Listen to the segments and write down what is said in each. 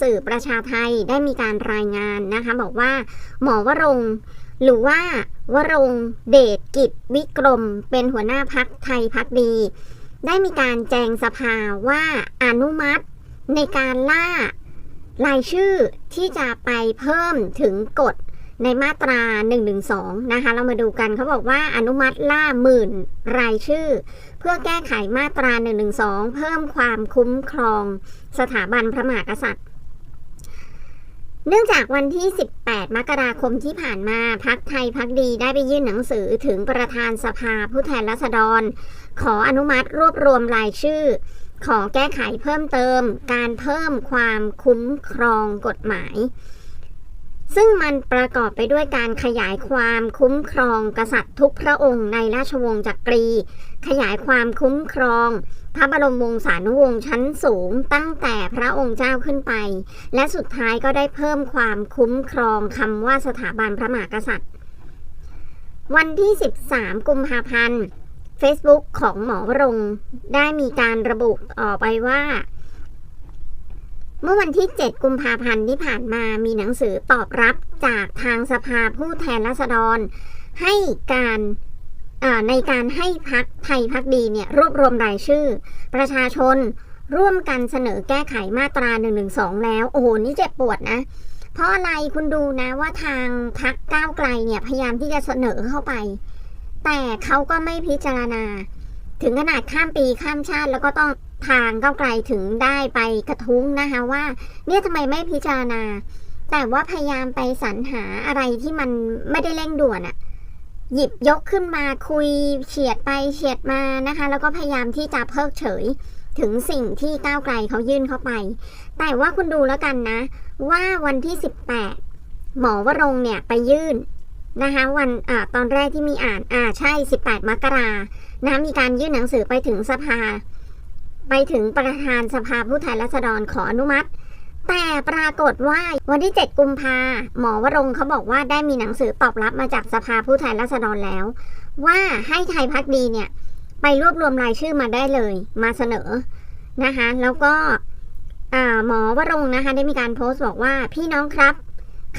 สื่อประชาไทยได้มีการรายงานนะคะ บอกว่า หมอวรงหรือว่าวรงเดชกิจวิกรม เป็นหัวหน้าพักไทยพักดี ได้มีการแจงสภาว่าอนุมัติในการล่ารายชื่อที่จะไปเพิ่มถึงกฎในมาตรา 112 นะคะ เรามาดูกันเขาบอกว่าอนุมัติล่าหมื่นรายชื่อ เพื่อแก้ไขมาตรา 112 เพิ่มความคุ้มครองสถาบันพระมหากษัตริย์ เนื่องจากวันที่ 18 มกราคมที่ผ่านมาพักไทยพักดีได้ไปยื่นหนังสือถึงประธานสภาผู้แทนราษฎร ขออนุมัติรวบรวมรายชื่อ ขอแก้ไขเพิ่มเติม การเพิ่มความคุ้มครองกฎหมาย ซึ่งมันประกอบไปด้วยการขยายความคุ้มครองกษัตริย์ทุกพระองค์ในราชวงศ์จักรี ขยายความคุ้มครอง พระบรมวงศานุวงศ์ชั้นสูงตั้งแต่พระองค์เจ้าขึ้นไป และสุดท้ายก็ได้เพิ่มความคุ้มครองคำว่าสถาบันพระมหากษัตริย์ วันที่ 13 กุมภาพันธ์ Facebook ของหมอวรงได้มีการระบุออกไปว่า เมื่อวันที่ 7 กุมภาพันธ์ที่ผ่านมามีหนังสือตอบรับจากทางสภาผู้แทนราษฎร ให้การในการให้พักไทยพักดีเนี่ยรวบรวมรายชื่อ ประชาชนร่วมกันเสนอแก้ไขมาตรา112แล้ว โอ้โห นี่เจ็บปวดนะ เพราะอะไรคุณดูนะว่าทางพักก้าวไกลเนี่ยพยายามที่จะเสนอเข้าไป แต่เขาก็ไม่พิจารณา ถึงขนาดข้ามปีข้ามชาติแล้วก็ต้อง ทางก้าวไกลถึงได้ไปกระทุ้งนะคะว่า เนี่ยทำไมไม่พิจารณา แต่ว่าพยายามไปสรรหาอะไรที่มันไม่ได้เร่งด่วนอะหยิบยกขึ้นมาคุยเฉียดไปเฉียดมานะคะ แล้วก็พยายามที่จะเพิกเฉยถึงสิ่งที่ก้าวไกลเขายื่นเข้าไป แต่ว่าคุณดูแล้วกันนะ ว่าวันที่ 18 หมอวรงเนี่ยไปยื่นนะคะวันอตอนแรกที่มีอ่านอ่าใช่ 18 มกรานะมีการยื่นหนังสือไปถึงสภา ไปถึงประธานสภาผู้แทนราษฎรขออนุมัติ แต่ปรากฏว่าวันที่ 7 กุมภาหมอวรงเขาบอกว่าได้มีหนังสือตอบรับมาจากสภาผู้แทนราษฎรแล้ว ว่าให้ไทยพักดีเนี่ยไปรวบรวมรายชื่อมาได้เลย มาเสนอนะคะแล้วก็หมอวรงนะคะได้มีการโพสต์บอกว่าพี่น้องครับ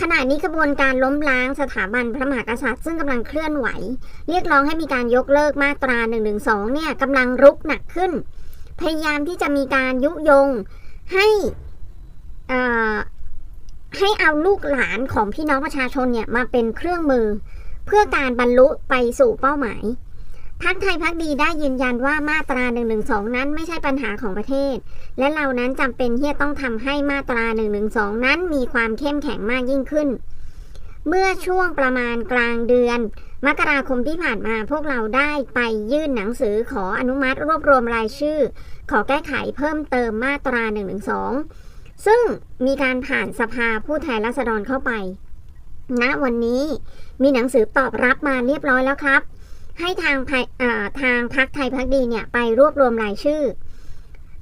ขณะนี้กระบวนการล้มล้างสถาบันพระมหากษัตริย์ซึ่งกำลังเคลื่อนไหว เรียกร้องให้มีการยกเลิกมาตรา112เนี่ยกำลังรุกหนักขึ้น พยายามที่จะมีการยุยงให้ให้เอาลูกหลานของพี่น้องประชาชนเนี่ยมาเป็นเครื่องมือ เพื่อการบรรลุไปสู่เป้าหมายพักไทยพักดีได้ยืนยันว่ามาตรา112นั้นไม่ใช่ปัญหาของประเทศ และเรานั้นจำเป็นที่จะต้องทำให้มาตรา112นั้นมีความเข้มแข็งมากยิ่งขึ้น เมื่อช่วงประมาณกลางเดือน มกราคมที่ผ่านมาพวกเราได้ไปยื่นหนังสือขออนุมัติรวบรวมรายชื่อ ขอแก้ไขเพิ่มเติมมาตรา 112 ซึ่งมีการผ่านสภาผู้แทนราษฎรเข้าไปณวันนี้มีหนังสือตอบรับมาเรียบร้อยแล้วครับ ให้ทางทางพักไทยพักดีเนี่ยไปรวบรวมรายชื่อ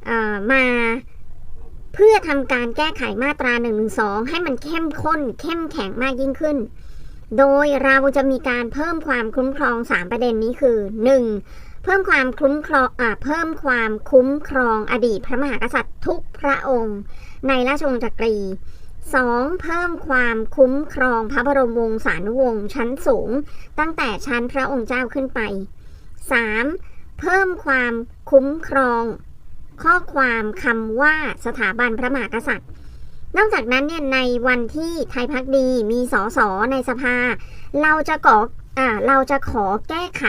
อมา เพื่อทำการแก้ไขมาตรา1นึให้มันเข้มข้น เข้มแข็งมากยิ่งขึ้น โดยเราจะมีการเพิ่มความคุ้มครอง 3 ประเด็นนี้คือ 1. เพิ่มความคุ้มครองอ่าเพิ่มความคุ้มครองอดีตพระมหากษัตริย์ทุกพระองค์ ในราชวงศ์จักรี 2. เพิ่มความคุ้มครองพระบรมวงศานุวงศ์ชั้นสูง ตั้งแต่ชั้นพระองค์เจ้าขึ้นไป 3. เพิ่มความคุ้มครอง ข้อความคำว่าสถาบันพระมหากษัตริย์ นอกจากนั้นเนี่ยในวันที่ไทยพักดีมีสสในสภา เราจะขออ่าเราจะขอแก้ไข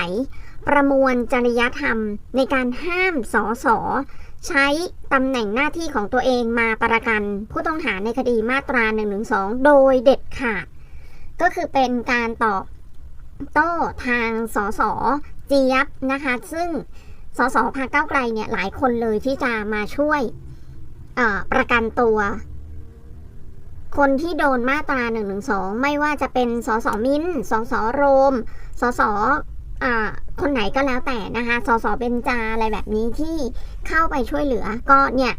ประมวลจริยธรรมในการห้ามสสใช้ตำแหน่งหน้าที่ของตัวเองมาประกัน ผู้ต้องหาในคดีมาตรา1นึโดยเด็ดขาด ก็คือเป็นการตอบโต้ทางสสเจี๊ยบนะคะ ซึ่ง สสพรรคก้าวไกลเนี่ยหลายคนเลยที่จะมาช่วยประกันตัว คนที่โดนมาตรา1นึไม่ว่าจะเป็นสสมิ้นท์สสโรมสสคนไหนก็แล้วแต่นะคะสสเบญจาอะไรแบบนี้ที่เข้าไปช่วยเหลือก็เนี่ย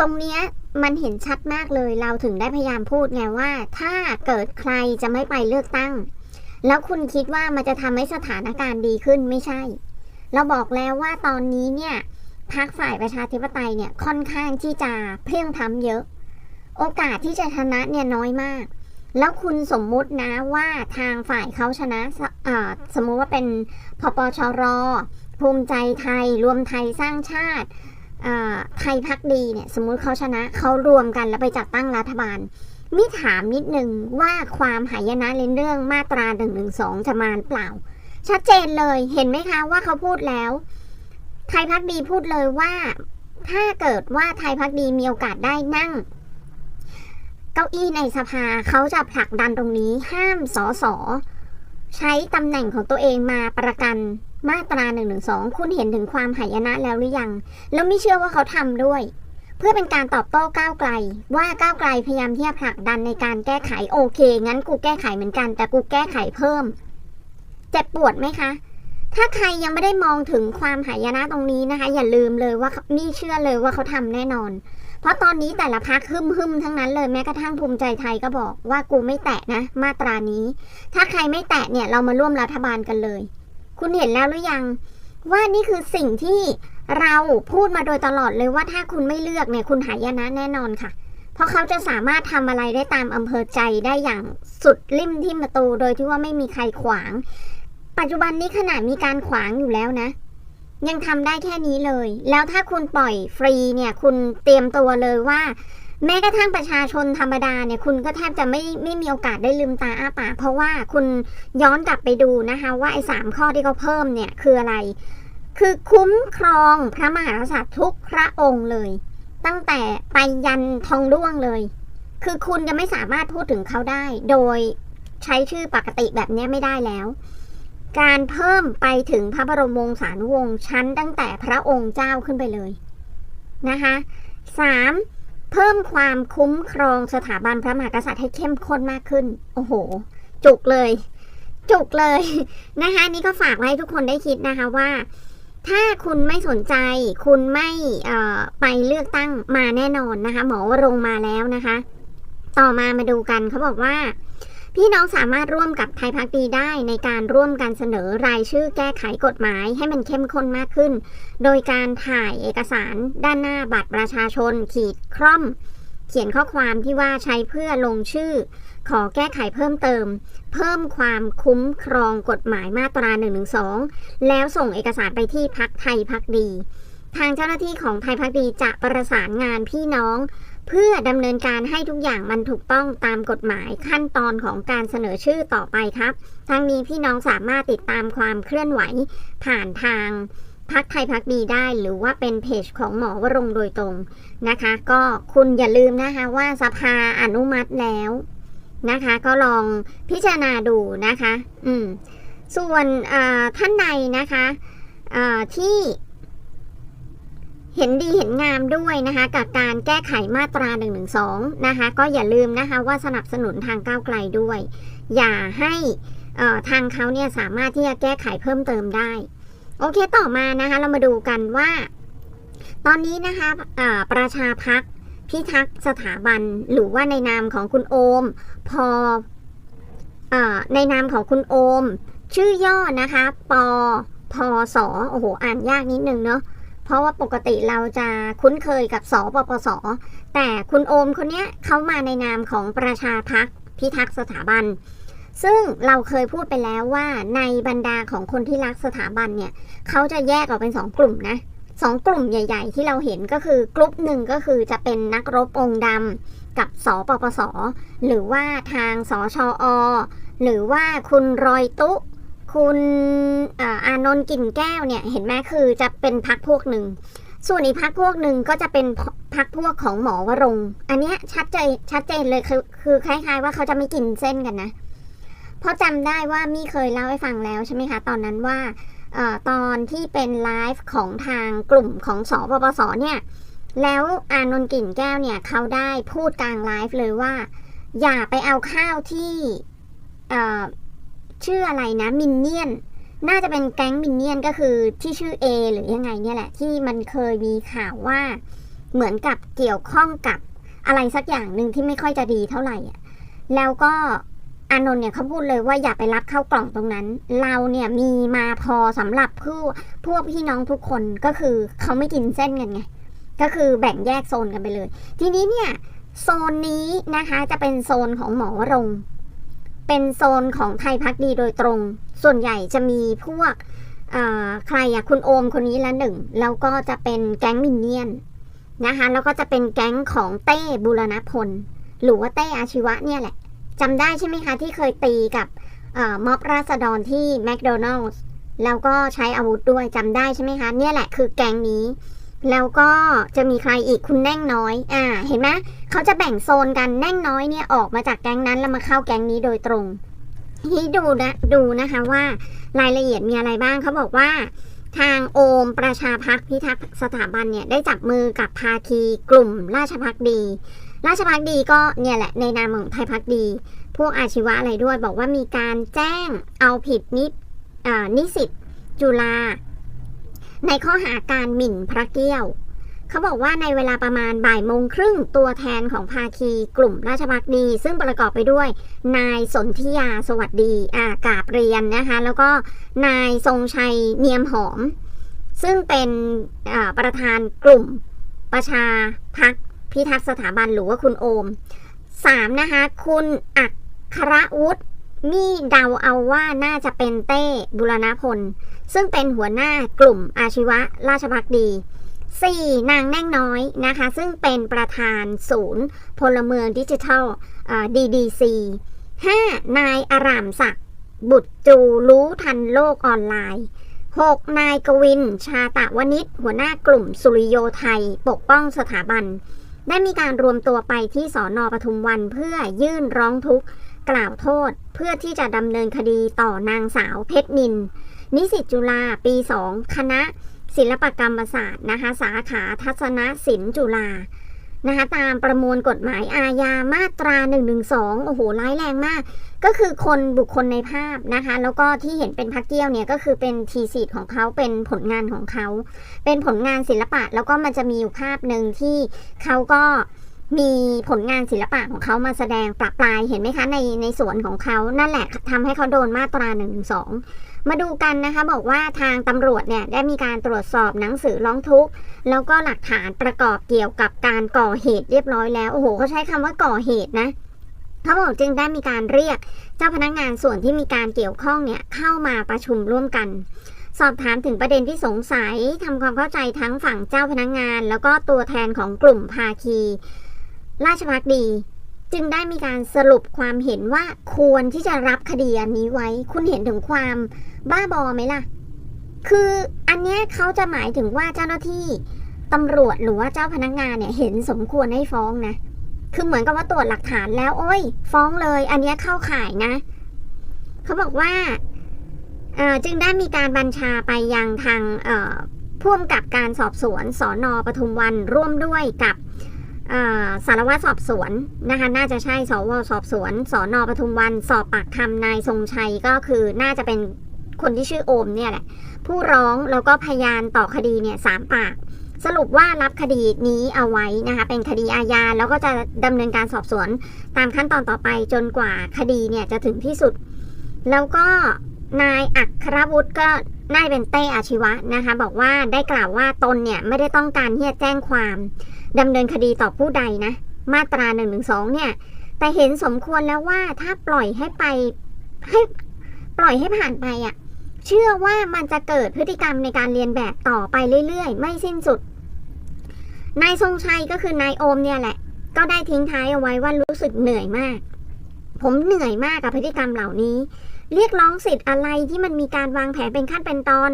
ตรงเนี้ยมันเห็นชัดมากเลยเราถึงได้พยายามพูดไงว่า ถ้าเกิดใครจะไม่ไปเลือกตั้ง แล้วคุณคิดว่ามันจะทำให้สถานการณ์ดีขึ้นไม่ใช่ เราบอกแล้วว่าตอนนี้เนี่ยพรรคฝ่ายประชาธิปไตยเนี่ยค่อนข้างที่จะเพลียงพล้ำเยอะ โอกาสที่จะชนะเนี่ยน้อยมาก แล้วคุณสมมุตินะว่าทางฝ่ายเขาชนะสอ่าสมมุติว่าเป็นพปชร ภูมิใจไทย รวมไทยสร้างชาติไทยพักดีเนี่ยสมมุติเขาชนะเขารวมกันแล้วไปจัดตั้งรัฐบาลมิถามนิดนึงว่าความหายนะในเรื่องมาตรา1นึจะมาหรือเปล่า ชัดเจนเลยเห็นไหมคะว่าเขาพูดแล้ว ไทยพักดีพูดเลยว่า ถ้าเกิดว่าไทยพักดีมีโอกาสได้นั่ง เก้าอี้ในสภาเขาจะผลักดันตรงนี้ห้ามสอสอใช้ตำแหน่งของตัวเองมาประกันมาตรา1นึคุณเห็นถึงความหายนะแล้วหรือยัง แล้วไม่เชื่อว่าเขาทำด้วย เพื่อเป็นการตอบโต้ก้าวไกล ว่าก้าวไกลพยายามที่จะผลักดันในการแก้ไขโอเค งั้นกูแก้ไขเหมือนกัน แต่กูแก้ไขเพิ่ม เจ็บปวดไหมคะ ถ้าใครยังไม่ได้มองถึงความหายนะตรงนี้นะคะ อย่าลืมเลยว่านี่เชื่อเลยว่าเขาทำแน่นอน เพราะตอนนี้แต่ละพักหึมหึมทั้งนั้นเลยแม้กระทั่งภูมิใจไทยก็บอกว่ากูไม่แตะนะ มาตรานี้ ถ้าใครไม่แตะเนี่ยเรามาร่วมรัฐบาลกันเลย คุณเห็นแล้วหรือยัง ว่านี่คือสิ่งที่เราพูดมาโดยตลอดเลยว่าถ้าคุณไม่เลือกเนี่ยคุณหายนะแน่นอนค่ะ เพราะเขาจะสามารถทำอะไรได้ตามอำเภอใจได้อย่างสุดริมที่ประตูโดยที่ว่าไม่มีใครขวาง ปัจจุบันนี้ขนาดมีการขวางอยู่แล้วนะ ยังทำได้แค่นี้เลย แล้วถ้าคุณปล่อยฟรีเนี่ย คุณเตรียมตัวเลยว่า แม้กระทั่งประชาชนธรรมดาเนี่ย คุณก็แทบจะไม่ไม่มีโอกาสได้ลืมตาอ้าปากเพราะว่าคุณย้อนกลับไปดูนะคะ ว่าไอ้สามข้อที่เขาเพิ่มเนี่ยคืออะไร คือคุ้มครองพระมหากษัตริย์ทุกพระองค์เลย ตั้งแต่ไปยันทองร่วงเลย คือคุณจะไม่สามารถพูดถึงเขาได้ โดยใช้ชื่อปกติแบบนี้ไม่ได้แล้ว การเพิ่มไปถึงพระบรมวงศานุวงศ์ชั้นตั้งแต่พระองค์เจ้าขึ้นไปเลยนะคะสามเพิ่มความคุ้มครองสถาบันพระมหากษัตริย์ให้เข้มข้นมากขึ้น โอ้โห จุกเลย จุกเลยนะคะนี่ก็ฝากไว้ให้ทุกคนได้คิดนะคะว่า ถ้าคุณไม่สนใจ คุณไม่ไปเลือกตั้งมาแน่นอนนะคะ หมอวรงมาแล้วนะคะ ต่อมามาดูกันเขาบอกว่า พี่น้องสามารถร่วมกับไทยพักดีได้ในการร่วมกันเสนอรายชื่อแก้ไขกฎหมายให้มันเข้มข้นมากขึ้น โดยการถ่ายเอกสารด้านหน้าบัตรประชาชน ขีดคร่อม เขียนข้อความที่ว่าใช้เพื่อลงชื่อ ขอแก้ไขเพิ่มเติม เพิ่มความคุ้มครองกฎหมายมาตรา1นึแล้วส่งเอกสารไปที่พักไทยพักดี ทางเจ้าหน้าที่ของไทยพักดีจะประสานงานพี่น้อง เพื่อดำเนินการให้ทุกอย่างมันถูกต้องตามกฎหมายขั้นตอนของการเสนอชื่อต่อไปครับ ทั้งนี้พี่น้องสามารถติดตามความเคลื่อนไหวผ่านทางพักไทยพักดีได้หรือว่าเป็นเพจของหมอวรงโดยตรงนะคะ ก็คุณอย่าลืมนะคะว่าสภาอนุมัติแล้ว นะคะ ก็ลองพิจารณาดูนะคะ อืม ส่วนท่านใดนะคะที่เห็นดีเห็นงามด้วยนะคะ กับการแก้ไขมาตรา1นึนะคะ ก็อย่าลืมนะคะว่าสนับสนุนทางก้าวไกลด้วย อย่าให้ทางเขาเนี่ยสามารถที่จะแก้ไขเพิ่มเติมได้ โอเคต่อมานะคะ เรามาดูกันว่า ตอนนี้นะคะประชาพัก พิทักษ์สถาบันหรือว่าในนามของคุณโอม พออในนามของคุณโอม ชื่อย่อนะคะปพสโอ้โหอ่านยากนิดนึงเนาะเพราะว่าปกติเราจะคุ้นเคยกับสปปส แต่คุณโอมคนเนี้ยเขามาในนามของประชาพักพิทักษ์สถาบัน ซึ่งเราเคยพูดไปแล้วว่าในบรรดาของคนที่รักสถาบันเนี่ยเขาจะแยกออกเป็นสองกลุ่มนะ สองกลุ่มใหญ่ ๆ ที่เราเห็นก็คือกลุ่มหนึ่งก็คือจะเป็นนักรบองค์ดำกับสปปส หรือว่าทางสชอ หรือว่าคุณรอยตุ คุณอานนท์กิ่นแก้วเนี่ยเห็นไหมคือจะเป็นพักพวกหนึ่ง ส่วนอีกพักพวกหนึ่งก็จะเป็นพักพวกของหมอวรงอันเนี้ยชัดเจนชัดเจนเลยคือคือคล้าย ๆ ว่าเขาจะไม่กินเส้นกันนะ เพราะจำได้ว่ามี่เคยเล่าให้ฟังแล้วใช่ไหมคะ ตอนนั้นว่า อตอนที่เป็นไลฟ์ของทางกลุ่มของสปปสเนี่ยแล้วอานนท์กิ่นแก้วเนี่ยเขาได้พูดกลางไลฟ์เลยว่า อย่าไปเอาข้าวที่ชื่ออะไรนะมินเนี่ยนน่าจะเป็นแก๊งมินเนี่ยนก็คือที่ชื่อ A หรือยังไงเนี่ยแหละ ที่มันเคยมีข่าวว่าเหมือนกับเกี่ยวข้องกับอะไรสักอย่างหนึ่งที่ไม่ค่อยจะดีเท่าไหร่แล้วก็ อานนท์เนี่ยเขาพูดเลยว่าอย่าไปรับเข้ากล่องตรงนั้น เราเนี่ยมีมาพอสำหรับผู้พวกพี่น้องทุกคนก็คือเขาไม่กินเส้นกันไง ก็คือแบ่งแยกโซนกันไปเลย ทีนี้เนี่ยโซนนี้นะคะจะเป็นโซนของหมอวรง เป็นโซนของไทยพักดีโดยตรง ส่วนใหญ่จะมีพวกใครอะคุณโอมคนนี้ละหนึ่งแล้วก็จะเป็นแก๊งมินเนี่ยนนะคะแล้วก็จะเป็นแก๊งของเต้บุรณพล หรือว่าเต้อาชีวะเนี่ยแหละ จำได้ใช่ไหมคะ ที่เคยตีกับม็อบราษฎรที่แมคโดนัลล์แล้วก็ใช้อาวุธด้วยจำได้ใช่ไหมคะ เนี่ยแหละคือแกงนี้ แล้วก็จะมีใครอีกคุณแน่งน้อย อ่า เห็นไหมเขาจะแบ่งโซนกันแน่งน้อยเนี่ยออกมาจากแก๊งนั้นแล้วมาเข้าแก๊งนี้โดยตรงทีนี้ดูนะดูนะคะว่ารายละเอียดมีอะไรบ้างเขาบอกว่า ทางโอมประชาพักพิทักษ์สถาบันเนี่ยได้จับมือกับภาคีกลุ่มราชพักดี ราชพักดีก็เนี่ยแหละในนามของไทยพักดี พวกอาชีวะอะไรด้วยบอกว่ามีการแจ้งเอาผิดนิอนิสิตจุฬาในข้อหาการหมิ่นพระเกี้ยว เขาบอกว่าในเวลาประมาณบ่ายโมงครึ่งตัวแทนของภาคีกลุ่มราชพักดี ซึ่งประกอบไปด้วย นายสนธิยาสวัสดีอากาบเรียนนะคะ แล้วก็นายทรงชัยเนียมหอม ซึ่งเป็นประธานกลุ่มประชาพัก พิทักษ์สถาบันหรือว่าคุณโอมสามนะคะ คุณอักครวุฒินี่เดาเอาว่าน่าจะเป็นเต้บุรณพล ซึ่งเป็นหัวหน้ากลุ่มอาชีวะราชพักดี 4. นางแน่งน้อยนะคะ ซึ่งเป็นประธานศูนย์ พลเมืองดิจิทัลอ่า DDC 5. นายอารามศักดิ์บุตรจูรู้ทันโลกออนไลน์ 6. นายกวิน ชาตะวนิชหัวหน้ากลุ่มสุริโยไทย ปกป้องสถาบัน ได้มีการรวมตัวไปที่สอนอปทุมวันเพื่อยื่นร้องทุกข์กล่าวโทษเพื่อที่จะดำเนินคดีต่อนางสาวเพชรนิน นิสิตจุฬาปี 2 คณะ ศิลปกรรมศาสตร์นะคะสาขาทัศนศิลป์จุฬานะคะตามประมวลกฎหมายอาญามาตรา 112 โอ้โห ร้ายแรงมากก็คือคนบุคคลในภาพนะคะ แล้วก็ที่เห็นเป็นพักเกี้ยวเนี่ยก็คือเป็นทีสีดของเขาเป็นผลงานของเขา เป็นผลงานศิลปะ แล้วก็มันจะมีอยู่ภาพหนึ่งที่เขาก็มีผลงานศิลปะของเขามาแสดงปรับปลายเห็นไหมคะในในสวนของเขานั่นแหละทำให้เขาโดนมาตรา1นึสองมาดูกันนะคะบอกว่าทางตำรวจเนี่ยได้มีการตรวจสอบหนังสือร้องทุกข์แล้วก็หลักฐานประกอบเกี่ยวกับการก่อเหตุเรียบร้อยแล้ว โอ้โหเขาใช้คำว่าก่อเหตุนะ เขาบอกจึงได้มีการเรียกเจ้าพนักงานส่วนที่มีการเกี่ยวข้องเนี่ยเข้ามาประชุมร่วมกัน สอบถามถึงประเด็นที่สงสัยทำความเข้าใจทั้งฝั่งเจ้าพนักงาน แล้วก็ตัวแทนของกลุ่มภาคี ราชพักดี จึงได้มีการสรุปความเห็นว่าควรที่จะรับคดีอันนี้ไว้ คุณเห็นถึงความบ้าบอไหมล่ะ คืออันนี้เขาจะหมายถึงว่าเจ้าหน้าที่ตำรวจหรือว่าเจ้าพนักงานเนี่ยเห็นสมควรให้ฟ้องนะ คือเหมือนกับว่าตรวจหลักฐานแล้ว โอ้ย ฟ้องเลย อันนี้เข้าข่ายนะ เขาบอกว่าจึงได้มีการบัญชาไปยังทางพ่วงกับการสอบสวนสอนอปทุมวันร่วมด้วยกับสารวัตรสอบสวนนะคะน่าจะใช่สวสอบสวนสอนอปทุมวัน สอบปากคำนายทรงชัยก็คือน่าจะเป็นคนที่ชื่อโอมเนี่ยแหละผู้ร้องแล้วก็พยานต่อคดีเนี่ยสามปาก สรุปว่ารับคดีนี้เอาไว้นะคะเป็นคดีอาญาแล้วก็จะดำเนินการสอบสวนตามขั้นตอนต่อไปจนกว่าคดีเนี่ยจะถึงที่สุด แล้วก็นายอัครวุฒิก็น่าจะเป็นเต้อาชีวะนะคะบอกว่าได้กล่าวว่าตนเนี่ยไม่ได้ต้องการที่จะแจ้งความดำเนินคดีต่อผู้ใดนะ มาตรา1นึเนี่ย แต่เห็นสมควรแล้วว่าถ้าปล่อยให้ไปให้ปล่อยให้ผ่านไปอะ่ะ เชื่อว่ามันจะเกิดพฤติกรรมในการเรียนแบบต่อไปเรื่อยๆ ไม่สิ้นสุด นายทรงชัยก็คือนายโอมเนี่ยแหละ ก็ได้ทิ้งท้ายเอาไว้ว่ารู้สึกเหนื่อยมาก ผมเหนื่อยมากกับพฤติกรรมเหล่านี้ เรียกร้องสิทธิ์อะไรที่มันมีการวางแผนเป็นขั้นเป็นตอน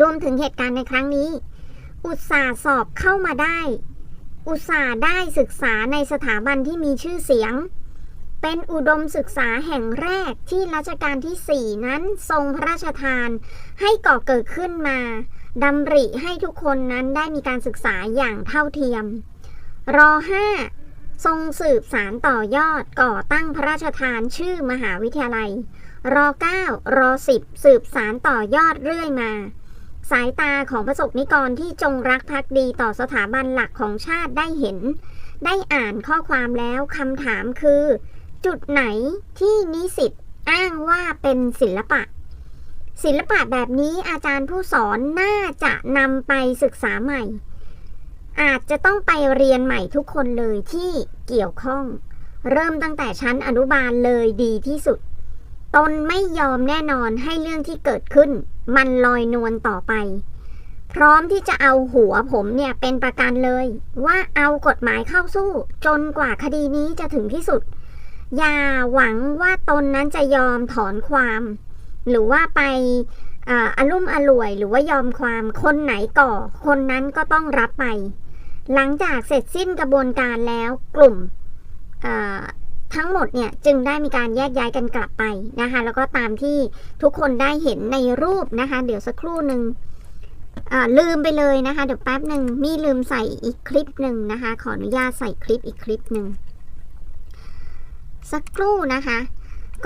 รวมถึงเหตุการณ์ในครั้งนี้ อุตส่าห์สอบเข้ามาได้ อุตส่าห์ได้ศึกษาในสถาบันที่มีชื่อเสียง เป็นอุดมศึกษาแห่งแรกที่รัชกาลที่ 4 นั้นทรงพระราชทาน ให้ก่อเกิดขึ้นมาดำริให้ทุกคนนั้นได้มีการศึกษาอย่างเท่าเทียมรอ5ทรงสืบสารต่อยอดก่อตั้งพระราชทานชื่อมหาวิทยาลัยรอ9รอ10 สืบสารต่อยอดเรื่อยมา สายตาของประสบนิกรที่จงรักภักดีต่อสถาบันหลักของชาติได้เห็น ได้อ่านข้อความแล้วคำถามคือ จุดไหนที่นิสิตอ้างว่าเป็นศิลปะ ศิลปะแบบนี้อาจารย์ผู้สอนน่าจะนำไปศึกษาใหม่ อาจจะต้องไปเรียนใหม่ทุกคนเลยที่เกี่ยวข้อง เริ่มตั้งแต่ชั้นอนุบาลเลยดีที่สุด ตนไม่ยอมแน่นอนให้เรื่องที่เกิดขึ้น มันลอยนวลต่อไป พร้อมที่จะเอาหัวผมเนี่ยเป็นประกันเลย ว่าเอากฎหมายเข้าสู้ จนกว่าคดีนี้จะถึงที่สุด อย่าหวังว่าตนนั้นจะยอมถอนความ หรือว่าไปอารมณ์อร่วยหรือว่ายอมความคนไหนก่อ คนนั้นก็ต้องรับไป หลังจากเสร็จสิ้นกระบวนการแล้วกลุ่มทั้งหมดเนี่ยจึงได้มีการแยกย้ายกันกลับไปนะคะ แล้วก็ตามที่ทุกคนได้เห็นในรูปนะคะ เดี๋ยวสักครู่หนึ่งลืมไปเลยนะคะ เดี๋ยวแป๊บหนึ่งมีลืมใส่อีกคลิปหนึ่งนะคะ ขออนุญาตใส่คลิปอีกคลิปหนึ่ง สักครู่นะคะ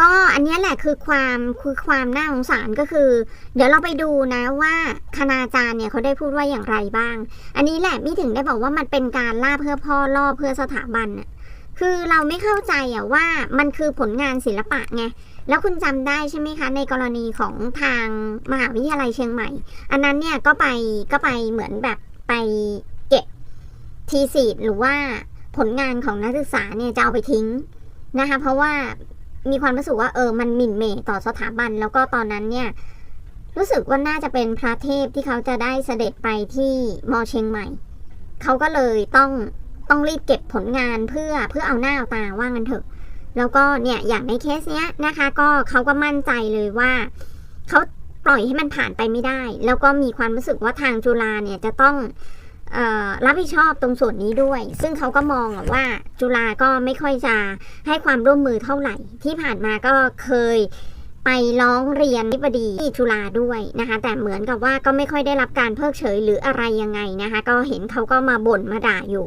ก็อันนี้แหละคือความคือความน่าสงสารก็คือ เดี๋ยวเราไปดูนะว่าคณาจารย์เนี่ยเขาได้พูดว่าอย่างไรบ้าง อันนี้แหละมิถึงได้บอกว่ามันเป็นการล่าเพื่อพ่อล่อเพื่อสถาบันน่ะคือเราไม่เข้าใจอะว่ามันคือผลงานศิลปะไง แล้วคุณจำได้ใช่ไหมคะ ในกรณีของทางมหาวิทยาลัยเชียงใหม่ อันนั้นเนี่ยก็ไปก็ไปเหมือนแบบไปเก็บทีสีหรือว่าผลงานของนักศึกษาเนี่ยจะเอาไปทิ้ง นะคะ เพราะว่ามีความรู้สึกว่าเออมันหมิ่นเหม่ต่อสถาบัน แล้วก็ตอนนั้นเนี่ยรู้สึกว่าน่าจะเป็นพระเทพที่เขาจะได้เสด็จไปที่มอเชียงใหม่ เขาก็เลยต้องต้องรีบเก็บผลงานเพื่อเพื่อเอาหน้าเอาตาว่างันเถอะ แล้วก็เนี่ยอย่างในเคสเนี้ยนะคะ ก็เขาก็มั่นใจเลยว่าเขาปล่อยให้มันผ่านไปไม่ได้ แล้วก็มีความรู้สึกว่าทางจุฬาเนี่ยจะต้อง รับผิดชอบตรงส่วนนี้ด้วย ซึ่งเขาก็มองว่าจุฬาก็ไม่ค่อยจะให้ความร่วมมือเท่าไหร่ ที่ผ่านมาก็เคยไปร้องเรียนที่บดีที่จุฬาด้วยนะคะ แต่เหมือนกับว่าก็ไม่ค่อยได้รับการเพิกเฉยหรืออะไรยังไงนะคะ ก็เห็นเขาก็มาบ่นมาด่าอยู่